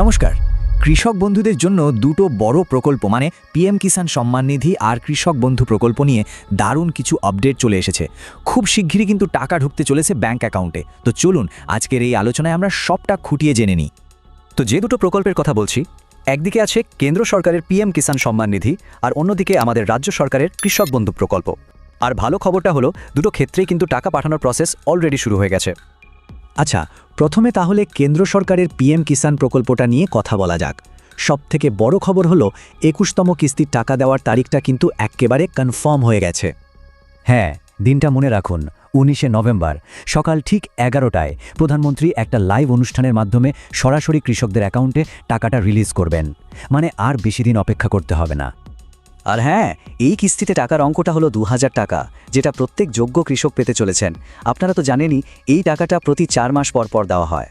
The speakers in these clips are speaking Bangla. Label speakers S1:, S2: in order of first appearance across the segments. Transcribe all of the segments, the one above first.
S1: নমস্কার। কৃষক বন্ধুদের জন্য দুটো বড় প্রকল্প মানে পিএম কিষাণ সম্মান নিধি আর কৃষক বন্ধু প্রকল্প নিয়ে দারুণ কিছু আপডেট চলে এসেছে। খুব শিগগিরই কিন্তু টাকা ঢুকতে চলেছে ব্যাংক অ্যাকাউন্টে তো চলুন, আজকের এই আলোচনায় আমরা সবটা খুঁটিয়ে জেনে নিই।
S2: তো যে দুটো প্রকল্পের কথা বলছি, একদিকে আছে কেন্দ্র সরকারের পিএম কিষাণ সম্মান নিধি আর অন্যদিকে আমাদের রাজ্য সরকারের কৃষক বন্ধু প্রকল্প। আর ভালো খবরটা হলো, দুটো ক্ষেত্রেই কিন্তু টাকা পাঠানোর প্রসেস অলরেডি শুরু হয়ে গেছে।
S1: আচ্ছা প্রথমে তাহলে কেন্দ্র সরকারের পিএম কিষাণ প্রকল্পটা নিয়ে কথা বলা যাক। সবথেকে বড় খবর হলো, একুশতম কিস্তির টাকা দেওয়ার তারিখটা কিন্তু এক্কেবারে কনফার্ম হয়ে গেছে।
S2: হ্যাঁ দিনটা মনে রাখুন, উনিশে নভেম্বর, সকাল ঠিক এগারোটায় প্রধানমন্ত্রী একটা লাইভ অনুষ্ঠানের মাধ্যমে সরাসরি কৃষকদের অ্যাকাউন্টে টাকাটা রিলিজ করবেন। মানে আর বেশি দিন অপেক্ষা করতে হবে না। আর হ্যাঁ এই কিস্তিতে টাকার অঙ্কটা হলো দু হাজার টাকা, যেটা প্রত্যেক যোগ্য কৃষক পেতে চলেছেন। আপনারা তো জানেনই, এই টাকাটা প্রতি চার মাস পর পর দেওয়া হয়।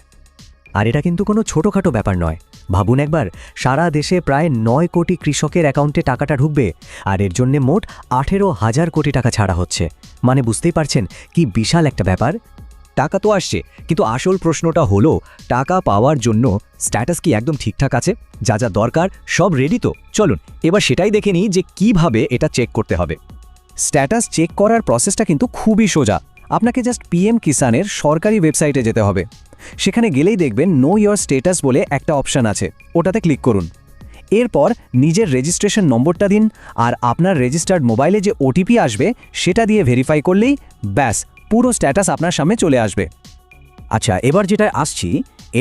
S2: আর এটা কিন্তু কোনো ছোটোখাটো ব্যাপার নয়। ভাবুন একবার, সারা দেশে প্রায় নয় কোটি কৃষকের অ্যাকাউন্টে টাকাটা ঢুকবে, আর এর জন্যে মোট আঠেরো হাজার কোটি টাকা ছাড়া হচ্ছে। মানে বুঝতেই পারছেন কি বিশাল একটা ব্যাপার? টাকা তো আসছে, কিন্তু আসল প্রশ্নটা হলো, টাকা পাওয়ার জন্য স্ট্যাটাস কি একদম ঠিকঠাক আছে? যা যা দরকার, সব রেডি তো? চলুন, এবার সেটাই দেখে নিই যে কীভাবে এটা চেক করতে হবে। স্ট্যাটাস চেক করার প্রসেসটা কিন্তু খুবই সোজা। আপনাকে জাস্ট পিএম কিষানের সরকারি ওয়েবসাইটে যেতে হবে। সেখানে গেলেই দেখবেন নো ইয়োর স্টেটাস বলে একটা অপশান আছে। ওটাতে ক্লিক করুন। এরপর নিজের রেজিস্ট্রেশন নম্বরটা দিন, আর আপনার রেজিস্টার্ড মোবাইলে যে ওটিপি আসবে, সেটা দিয়ে ভেরিফাই করলেই ব্যাস পুরো স্ট্যাটাস আপনার সামনে চলে আসবে। আচ্ছা এবার যেটা আসছি,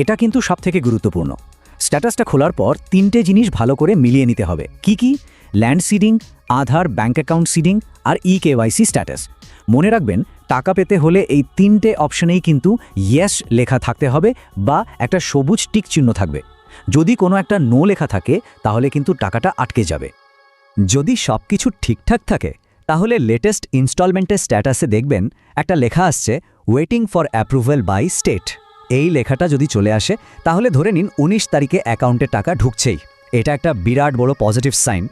S2: এটা কিন্তু সবথেকে গুরুত্বপূর্ণ। স্ট্যাটাসটা খোলার পর তিনটে জিনিস ভালো করে মিলিয়ে নিতে হবে। কি কি? Land seeding, Aadhaar, bank account seeding আর ই কেওয়াইসি স্ট্যাটাস। মনে রাখবেন, টাকা পেতে হলে এই তিনটে অপশনেই কিন্তু ইয়েস লেখা থাকতে হবে বা একটা সবুজ টিক চিহ্ন থাকবে। যদি কোনো একটা নো লেখা থাকে, তাহলে কিন্তু টাকাটা আটকে যাবে। যদি সব কিছু ঠিকঠাক থাকে তাহলে লেটেস্ট ইনস্টলমেন্টের স্ট্যাটাসে দেখবেন একটা লেখা আসছে waiting for approval by state এই লেখাটা যদি চলে আসে, তাহলে ধরে নিন উনিশ তারিখে অ্যাকাউন্টে টাকা ঢুকছেই। এটা একটা বিরাট বড় পজিটিভ সাইন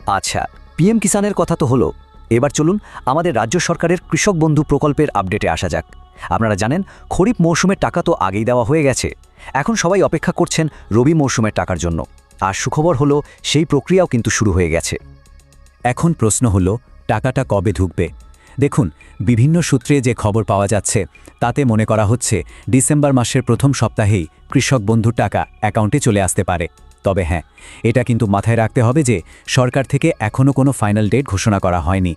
S2: আচ্ছা পিএম কিষানের কথা তো হলো। এবার চলুন আমাদের রাজ্য সরকারের কৃষক বন্ধু প্রকল্পের আপডেটে আসা যাক। আপনারা জানেন, খরিফ মৌসুমের টাকা তো আগেই দেওয়া হয়ে গেছে। এখন সবাই অপেক্ষা করছেন রবি মৌসুমের টাকার জন্য। আর সুখবর হলো, সেই প্রক্রিয়াও কিন্তু শুরু হয়ে গেছে। এখন প্রশ্ন হলো টাকাটা কবে ঢুকবে? দেখুন, বিভিন্ন সূত্রে যে খবর পাওয়া যাচ্ছে, তাতে মনে করা হচ্ছে ডিসেম্বর মাসের প্রথম সপ্তাহেই কৃষক বন্ধুর টাকা অ্যাকাউন্টে চলে আসতে পারে। তবে হ্যাঁ এটা কিন্তু মাথায় রাখতে হবে যে সরকার থেকে এখনও কোনো ফাইনাল ডেট ঘোষণা করা হয়নি।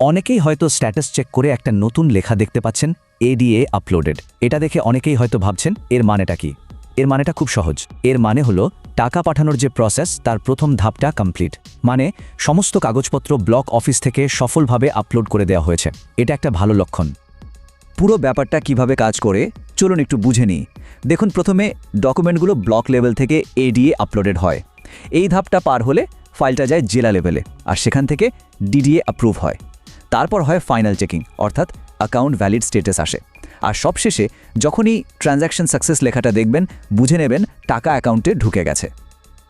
S2: অনেকেই হয়তো স্ট্যাটাস চেক করে একটা নতুন লেখা দেখতে পাচ্ছেন এডিএ আপলোডেড এটা দেখে অনেকেই হয়তো ভাবছেন, এর মানেটা কি? এর মানেটা খুব সহজ। এর মানে হলো, টাকা পাঠানোর যে প্রসেস তার প্রথম ধাপটা কমপ্লিট মানে সমস্ত কাগজপত্র ব্লক অফিস থেকে সফলভাবে আপলোড করে দেওয়া হয়েছে। এটা একটা ভালো লক্ষণ। পুরো ব্যাপারটা কীভাবে কাজ করে, চলুন একটু বুঝে নিই। দেখুন, প্রথমে ডকুমেন্টগুলো ব্লক লেভেল থেকে এডিএ আপলোডেড হয়। এই ধাপটা পার হলে ফাইলটা যায় জেলা লেভেলে আর সেখান থেকে ডিডিএ অ্যাপ্রুভ হয়। তারপর হয় ফাইনাল চেকিং অর্থাৎ অ্যাকাউন্ট ভ্যালিড স্টেটাস আসে। আর সবশেষে যখনই ট্রানজ্যাকশন সাকসেস লেখাটা দেখবেন, বুঝে নেবেন টাকা অ্যাকাউন্টে ঢুকে গেছে।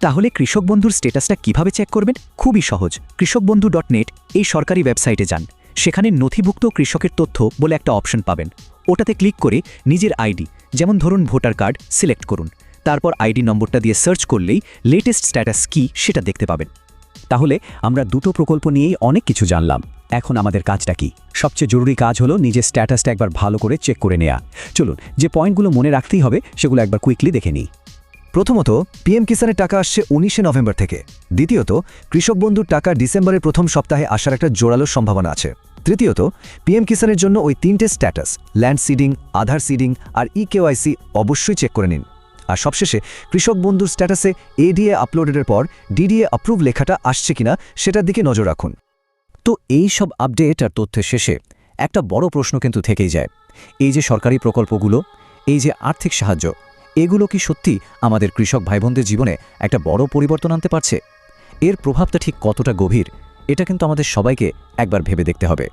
S2: তাহলে কৃষক বন্ধুর স্টেটাসটা কীভাবে চেক করবেন? খুবই সহজ। কৃষকবন্ধু ডট নেট এই সরকারি ওয়েবসাইটে যান। সেখানে নথিভুক্ত কৃষকের তথ্য বলে একটা অপশন পাবেন। ওটাতে ক্লিক করে নিজের আইডি যেমন ধরুন ভোটার কার্ড সিলেক্ট করুন। তারপর আইডি নম্বরটা দিয়ে সার্চ করলেই লেটেস্ট স্ট্যাটাস কী সেটা দেখতে পাবেন। তাহলে আমরা দুটো প্রকল্প নিয়েই অনেক কিছু জানলাম। এখন আমাদের কাজটা কি? সবচেয়ে জরুরি কাজ হলো নিজের স্ট্যাটাসটা একবার ভালো করে চেক করে নেওয়া চলুন, যে পয়েন্টগুলো মনে রাখতেই হবে, সেগুলো একবার কুইকলি দেখে নিই। প্রথমত, পিএম কিষানের টাকা আসছে উনিশে নভেম্বর থেকে। দ্বিতীয়ত, কৃষক বন্ধুর টাকা ডিসেম্বরের প্রথম সপ্তাহে আসার একটা জোরালো সম্ভাবনা আছে। তৃতীয়ত, পিএম কিষানের জন্য ওই তিনটে status, land seeding, Aadhaar seeding আর ই কেওয়াইসি অবশ্যই চেক করে নিন। আর সবশেষে, কৃষক বন্ধুর স্ট্যাটাসে এডিএ আপলোডের পর ডিডিএ অ্যাপ্রুভ লেখাটা আসছে কিনা সেটার দিকে নজর রাখুন। তো এই সব আপডেট আর তথ্যের শেষে একটা বড় প্রশ্ন কিন্তু থেকেই যায়। এই যে সরকারি প্রকল্পগুলো, এই যে আর্থিক সাহায্য, এগুলো কি সত্যি আমাদের কৃষক ভাইবোনদের জীবনে একটা বড় পরিবর্তন আনতে পারছে? এর প্রভাবটা ঠিক কতটা গভীর, এটা কিন্তু আমাদের সবাইকে একবার ভেবে দেখতে হবে।